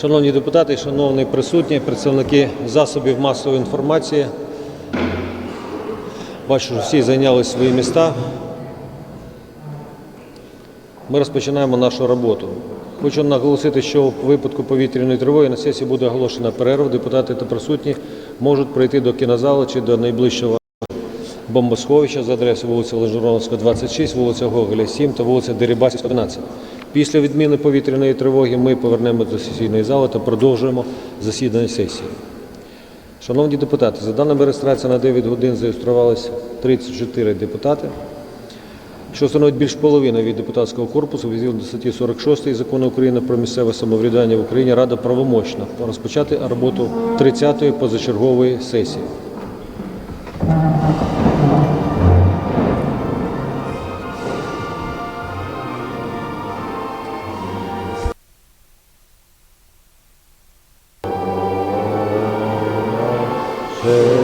Шановні депутати, шановні присутні, представники засобів масової інформації. Бачу, що всі зайняли свої міста. Ми розпочинаємо нашу роботу. Хочу наголосити, що у випадку повітряної тривоги на сесії буде оголошена перерва. Депутати та присутні можуть прийти до кінозалу чи до найближчого бомбосховища за адресою вулиця Лежероновська, 26, вулиця Гоголя, 7 та вулиця Дерибасівська, 11. Після відміни повітряної тривоги ми повернемося до сесійної зали та продовжуємо засідання сесії. Шановні депутати, за даними реєстрації на 9 годин зареєструвалися 34 депутати, що становить більш половини від депутатського корпусу, відповідно до статті 46 Закону України про місцеве самоврядування в Україні Рада правомочна розпочати роботу 30-ї позачергової сесії. Amen.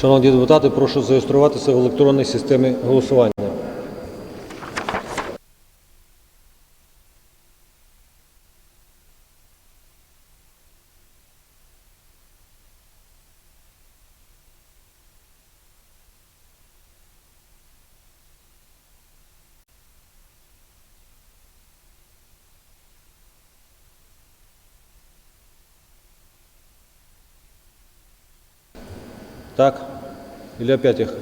Шановні депутати, прошу зареєструватися в електронній системі голосування. Так? Или опять их?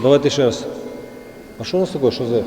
Давайте ще раз. А що у нас такое? Що за? А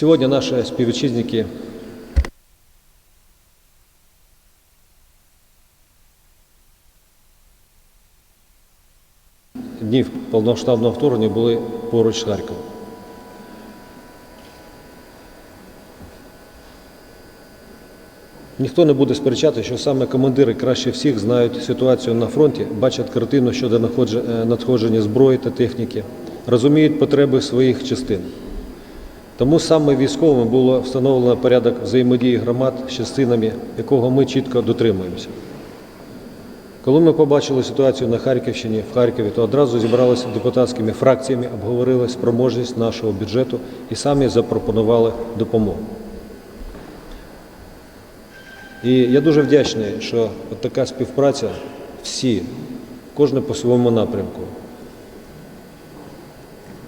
Сьогодні наші співвітчизники днів повномасштабного вторгнення були поруч з Харковом. Ніхто не буде сперечати, що саме командири краще всіх знають ситуацію на фронті, бачать картину щодо е, надходження зброї та техніки, розуміють потреби своїх частин. Тому саме військовими було встановлено порядок взаємодії громад з частинами, якого ми чітко дотримуємося. Коли ми побачили ситуацію на Харківщині, в Харкові, то одразу зібралися депутатськими фракціями, обговорили спроможність нашого бюджету і самі запропонували допомогу. І я дуже вдячний, що от така співпраця всі, кожен по своєму напрямку.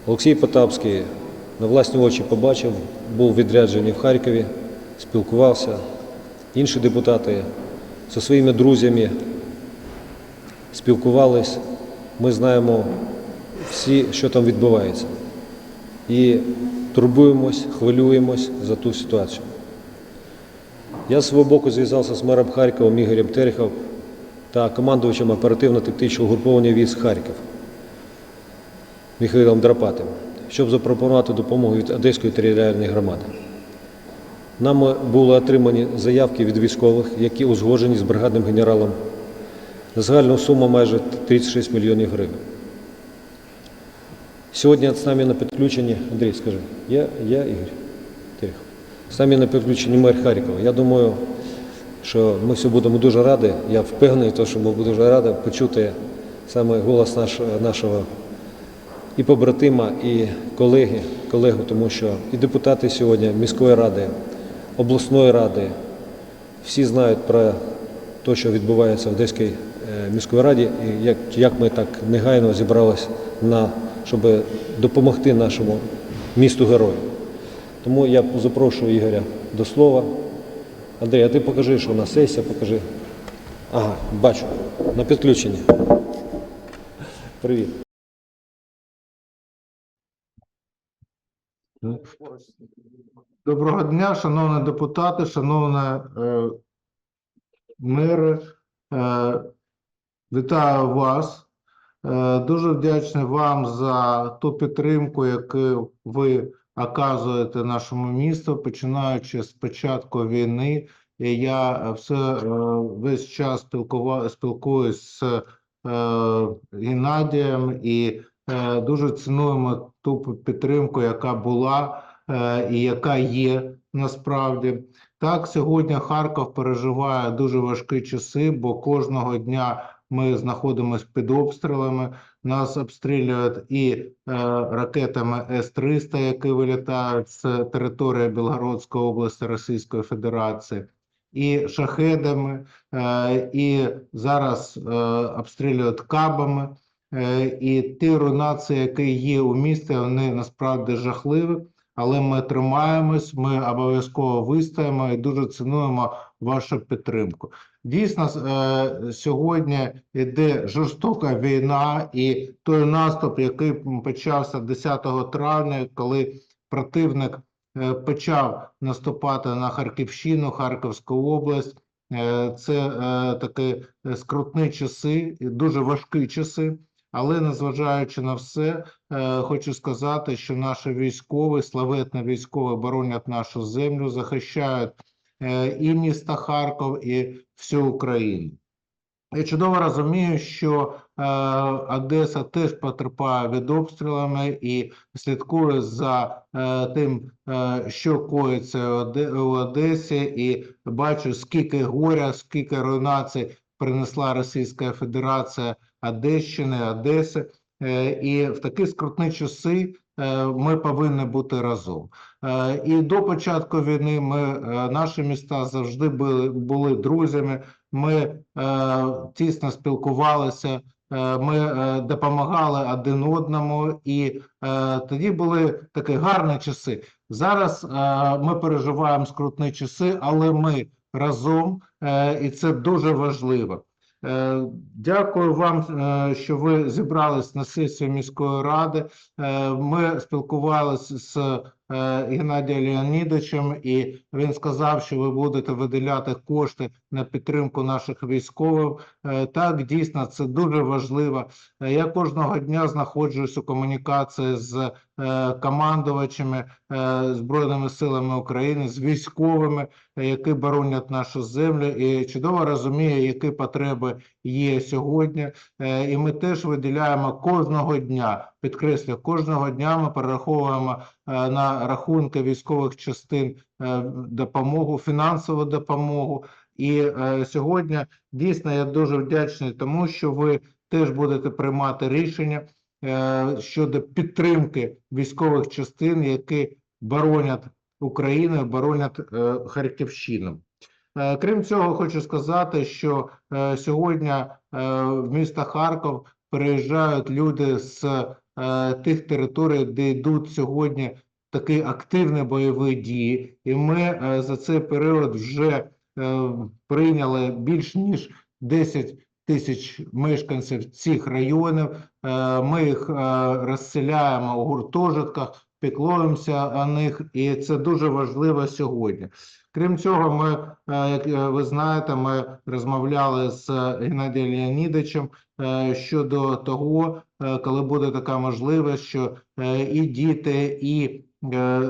Олексій Потапський на власні очі побачив, був відряджений в Харкові, спілкувався. Інші депутати зі своїми друзями спілкувались. Ми знаємо всі, що там відбувається. І турбуємось, хвилюємось за ту ситуацію. Я з свого боку зв'язався з мером Харкова Ігорем Терехов та командувачем оперативно-тактичного угруповання військ Харків Михайлом Драпатим, щоб запропонувати допомогу від Одеської територіальної громади. Нам були отримані заявки від військових, які узгоджені з бригадним генералом на загальну суму майже 36 мільйонів гривень. Сьогодні з нами на підключенні, Андрій, скажи, я, я Ігор Терехов. З нами на підключенні мер Харкова. Я думаю, що ми всі будемо дуже раді. Я впевнений, що ми будемо дуже раді почути саме голос нашого і побратима, і колеги, колегу, тому що і депутати сьогодні міської ради, обласної ради, всі знають про те, що відбувається в Одеській е, міської раді, і як, як ми так негайно зібралися на, щоб допомогти нашому місту герою. Тому я запрошую Ігоря до слова. Андрій, а ти покажи, що у нас сесія, покажи. Ага, бачу. На підключенні. Привіт. Доброго дня, шановні депутати, шановні е, мери. Е, вітаю вас. Е, дуже вдячний вам за ту підтримку, яку ви оказуєте нашому місту, починаючи з початку війни. І я все е, весь час спілкува, спілкуюсь з е, Геннадієм і дуже цінуємо ту підтримку, яка була е, і яка є насправді. Так, сьогодні Харків переживає дуже важкі часи, бо кожного дня ми знаходимося під обстрілами. Нас обстрілюють і е, ракетами С-300, які вилітають з території Білгородської області Російської Федерації, і шахедами, е, і зараз е, обстрілюють кабами. Е, І ті руйнації, які є у місті, вони насправді жахливі. Але ми тримаємось, ми обов'язково вистоїмо і дуже цінуємо вашу підтримку. Дійсно, е, сьогодні йде жорстока війна, і той наступ, який почався 10 травня, коли противник е, почав наступати на Харківщину, Харківську область. Це такі скрутні часи, дуже важкі часи. Але незважаючи на все, е, хочу сказати, що наші військові, славетні військові боронять нашу землю, захищають е, і місто Харків, і всю Україну. Я чудово розумію, що е, Одеса теж потерпає від обстрілами і слідкує за е, тим, е, що коїться у Одесі, і бачу, скільки горя, скільки руйнацій принесла Російська Федерація Одещини, Одеси. Е, І в такі скрутні часи е, ми повинні бути разом. Е, І до початку війни ми наші міста завжди були, були друзями. Ми тісно спілкувалися, ми допомагали один одному, і тоді були такі гарні часи. Зараз ми переживаємо скрутні часи, але ми разом, і це дуже важливо. Е, Дякую вам, е, що ви зібрались на сесію міської ради. Е, Ми спілкувалися з Геннадієм Леонідовичем, і він сказав, що ви будете виділяти кошти на підтримку наших військових. Е, Так, дійсно, це дуже важливо. Е, Я кожного дня знаходжусь у комунікації з е, командувачами е, Збройними силами України, з військовими, е, які боронять нашу землю, і чудово розумію, які потреби є сьогодні. Е, І ми теж виділяємо кожного дня. Підкреслю, кожного дня ми перераховуємо е, на рахунки військових частин е, допомогу, фінансову допомогу. І сьогодні дійсно я дуже вдячний тому, що ви теж будете приймати рішення щодо підтримки військових частин, які боронять Україну, боронять Харківщину. Е, Крім цього, хочу сказати, що е, сьогодні е, в місто Харків переїжджають люди з тих територій, де йдуть сьогодні такі активні бойові дії, і ми за цей період вже прийняли більш ніж 10 тисяч мешканців цих районів. Ми їх розселяємо у гуртожитках, піклуємося о них, і це дуже важливо сьогодні. Крім цього, ми, е, як е, ви знаєте, ми розмовляли з Геннадієм Леонідовичем е, щодо того, коли буде така можливість, що і діти, і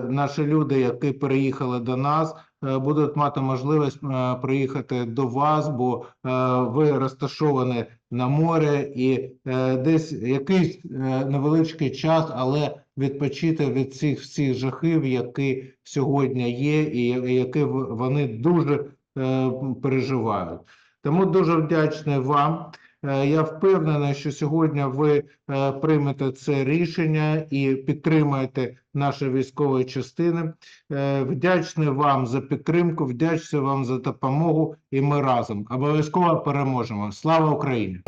наші люди, які переїхали до нас, будуть мати можливість е, приїхати до вас, бо е, ви розташовані на морі і е, десь якийсь е, невеличкий час, але відпочити від цих всіх жахів, які сьогодні є, і які вони дуже е, переживають. Тому дуже вдячний вам. Е, Я впевнений, що сьогодні ви е, приймете це рішення і підтримаєте наші військові частини. Е, Вдячний вам за підтримку, вдячний вам за допомогу, і ми разом обов'язково переможемо. Слава Україні!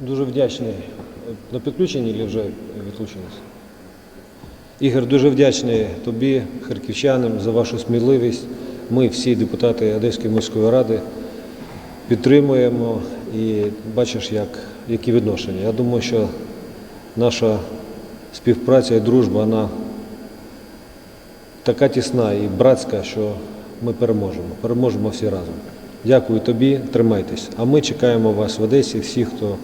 Дуже вдячний. На підключенні чи вже відключилися? Ігор, дуже вдячний тобі, харківчанам, за вашу сміливість. Ми, всі депутати Одеської міської ради, підтримуємо і бачиш, як, які відношення. Я думаю, що наша співпраця і дружба, вона така тісна і братська, що ми переможемо. Переможемо всі разом. Дякую тобі, тримайтесь. А ми чекаємо вас в Одесі, всіх, хто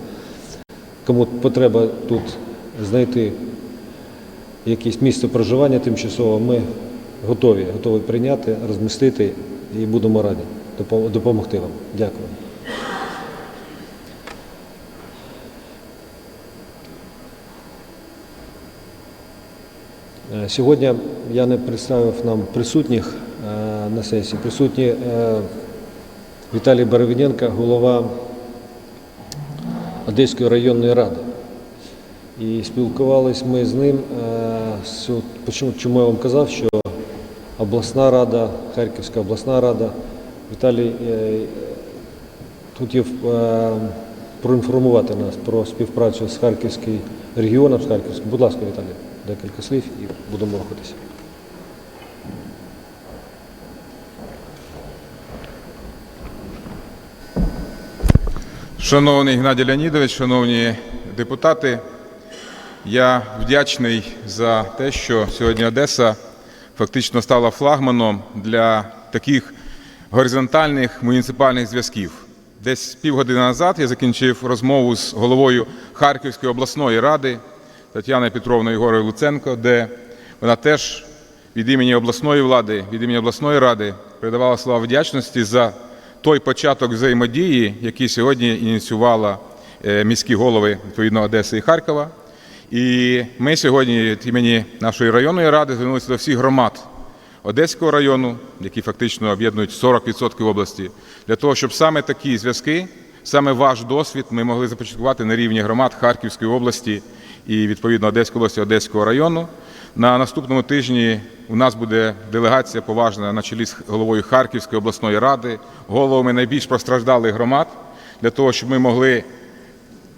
кому потреба тут знайти якесь місце проживання тимчасово, ми готові, готові прийняти, розмістити і будемо раді допомогти вам. Дякую. Е, Сьогодні я не представив нам присутніх е, на сесії. Присутні е, Віталій Боровиненко, голова Одеської районної ради. І спілкувались ми з ним. е, Чому, я вам казав, що обласна рада, Харківська обласна рада, Віталій е, хотів е, проінформувати нас про співпрацю з Харківським регіоном, з Харківським. Будь ласка, Віталій, декілька слів і будемо рухатися. Шановний Геннадій Леонідович, шановні депутати, я вдячний за те, що сьогодні Одеса фактично стала флагманом для таких горизонтальних муніципальних зв'язків. Десь півгодини назад я закінчив розмову з головою Харківської обласної ради Тетяною Петровною Ігорою Луценко, де вона теж від імені обласної влади, від імені обласної ради передавала слова вдячності за той початок взаємодії, який сьогодні ініціювала е, міські голови відповідно Одеси і Харкова. І ми сьогодні від імені нашої районної ради звернулися до всіх громад Одеського району, які фактично об'єднують 40% області, для того, щоб саме такі зв'язки, саме ваш досвід ми могли започаткувати на рівні громад Харківської області і відповідно Одеської області, Одеського району, На наступному тижні у нас буде делегація поважна на чолі з головою Харківської обласної ради, головами найбільш постраждалих громад, для того, щоб ми могли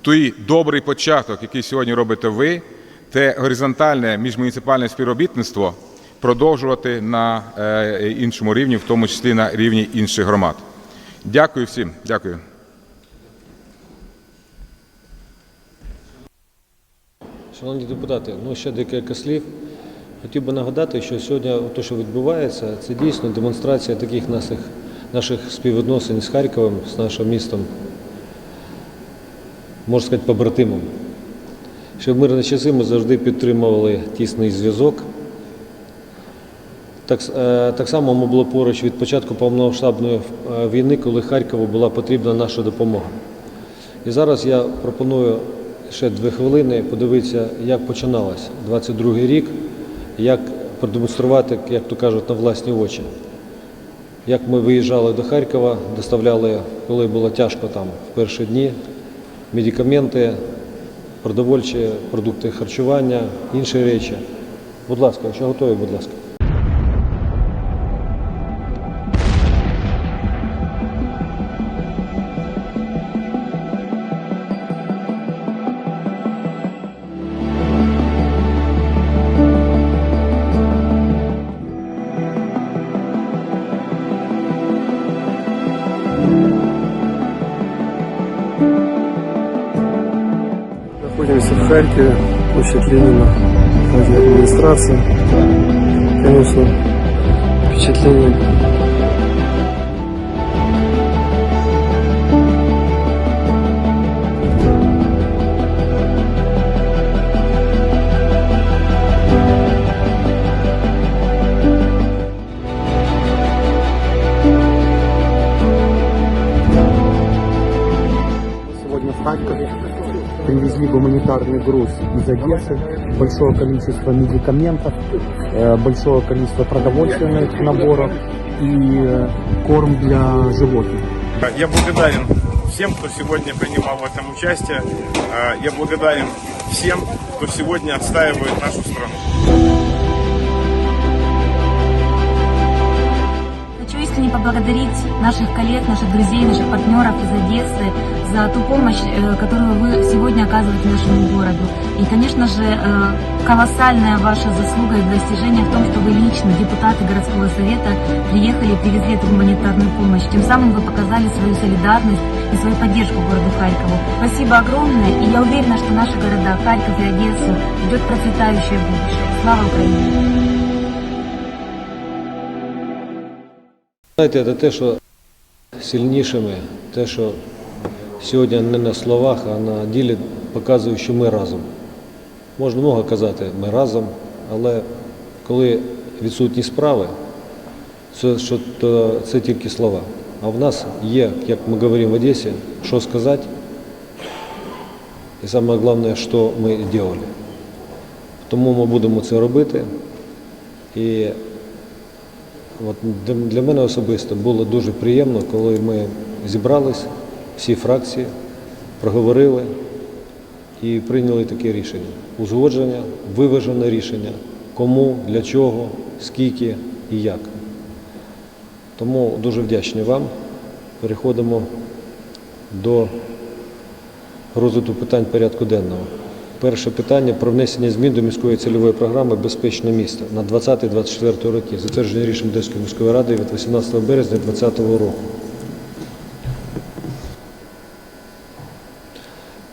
той добрий початок, який сьогодні робите ви, те горизонтальне міжмуніципальне співробітництво продовжувати на е, іншому рівні, в тому числі на рівні інших громад. Дякую всім. Дякую. Шановні депутати, ну ще декілька слів. Хотів би нагадати, що сьогодні те, що відбувається, це дійсно демонстрація таких наших, наших співвідносин з Харковом, з нашим містом, можна сказати, побратимом. Ще в мирні часи ми завжди підтримували тісний зв'язок. Так, е, так само ми були поруч від початку повномасштабної е, війни, коли Харкову була потрібна наша допомога. І зараз я пропоную ще дві хвилини подивитися, як починалось 22-й рік, як продемонструвати, як то кажуть, на власні очі. Як ми виїжджали до Харкова, доставляли, коли було тяжко там в перші дні, медикаменти, продовольчі продукти харчування, інші речі. Будь ласка, якщо готові, будь ласка. Харькове, площадь Ленина, здание администрации. Конечно, впечатление гуманитарный груз из Одессы, большое количество медикаментов, э, большое количество продовольственных наборов и э, корм для животных. Я благодарен всем, кто сегодня принимал в этом участие. А, Я благодарен всем, кто сегодня отстаивает нашу страну. Хочу искренне поблагодарить наших коллег, наших друзей, наших партнеров из Одессы за ту помощь, э, которую вы сегодня оказываете нашему городу. И, конечно же, э, колоссальная ваша заслуга и достижение в том, что вы лично, депутаты городского совета, приехали и привезли эту гуманитарную помощь. Тем самым вы показали свою солидарность и свою поддержку городу Харькову. Спасибо огромное, и я уверена, что наши города, Харьков и Одессу, ждет процветающее будущее. Слава Украине! Знаєте, це те, що сильнішими, те, що сьогодні не на словах, а на ділі показує, що ми разом. Можна много казати, ми разом, але коли відсутні справи, це, що, то це тільки слова. А в нас є, як ми говоримо в Одесі, що сказати, і саме головне, що ми робили. Тому ми будемо це робити. І От для- мене особисто було дуже приємно, коли ми зібрались, всі фракції, проговорили і прийняли таке рішення. Узгодження, виважене рішення, кому, для чого, скільки і як. Тому дуже вдячні вам. Переходимо до розгляду питань порядку денного. Перше питання про внесення змін до міської цільової програми Безпечне місто на 20-24 роки, затвердження рішенням Одеської міської ради від 18 березня 2020 року.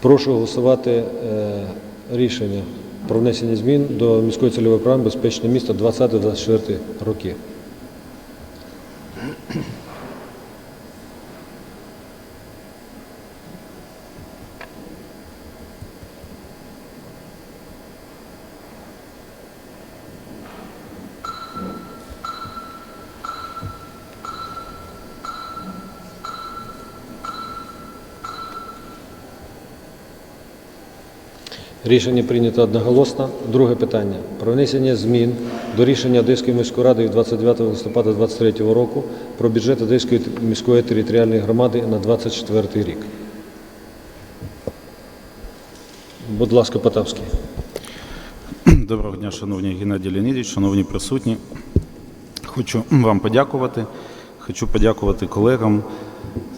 Прошу голосувати е, рішення про внесення змін до міської цільової програми Безпечне місто 20-24 роки. Рішення прийнято одноголосно. Друге питання. Про внесення змін до рішення Одеської міської ради від 29 листопада 2023 року про бюджет Одеської міської територіальної громади на 2024 рік. Будь ласка, Потапський. Доброго дня, шановні Геннадій Леонідович, шановні присутні. Хочу вам подякувати. Хочу подякувати колегам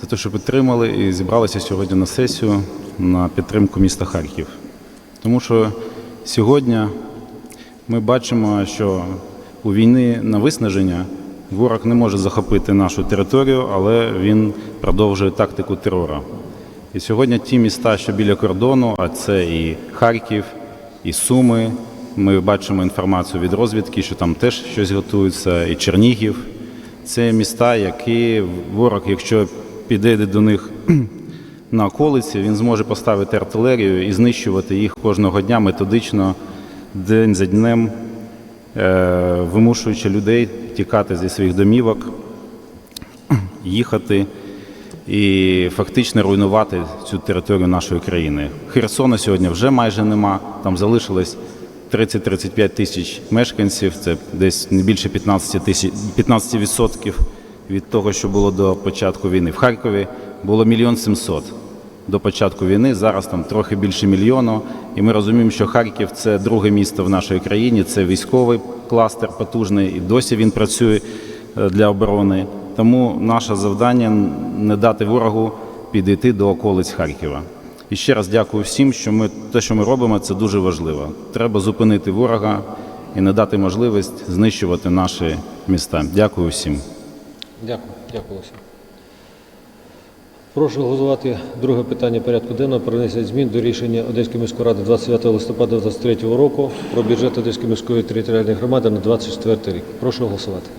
за те, що підтримали і зібралися сьогодні на сесію на підтримку міста Харків. Тому що сьогодні ми бачимо, що у війни на виснаження ворог не може захопити нашу територію, але він продовжує тактику терору. І сьогодні ті міста, що біля кордону, а це і Харків, і Суми. Ми бачимо інформацію від розвідки, що там теж щось готується, і Чернігів. Це міста, які ворог, якщо піде до них на околиці, він зможе поставити артилерію і знищувати їх кожного дня методично, день за днем, е, вимушуючи людей тікати зі своїх домівок, їхати і фактично руйнувати цю територію нашої країни. Херсона сьогодні вже майже нема. Там залишилось 30-35 тисяч мешканців. Це десь не більше 15 тисяч 15% від того, що було до початку війни. В Харкові було мільйон сімсот до початку війни. Зараз там трохи більше мільйону. І ми розуміємо, що Харків це друге місто в нашій країні. Це військовий кластер потужний, і досі він працює е, для оборони. Тому наше завдання не дати ворогу підійти до околиць Харкова. І ще раз дякую всім, що ми те, що ми робимо, це дуже важливо. Треба зупинити ворога і не дати можливість знищувати наші міста. Дякую всім. Дякую, дякую, Олексій. Прошу голосувати друге питання порядку денного про внесення змін до рішення Одеської міської ради 29 листопада 2023 року про бюджет Одеської міської територіальної громади на 24 рік. Прошу голосувати.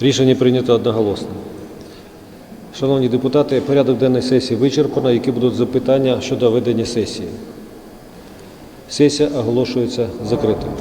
Рішення прийнято одноголосно. Шановні депутати, порядок денної сесії вичерпано. Які будуть запитання щодо ведення сесії? Сесія оголошується закритою.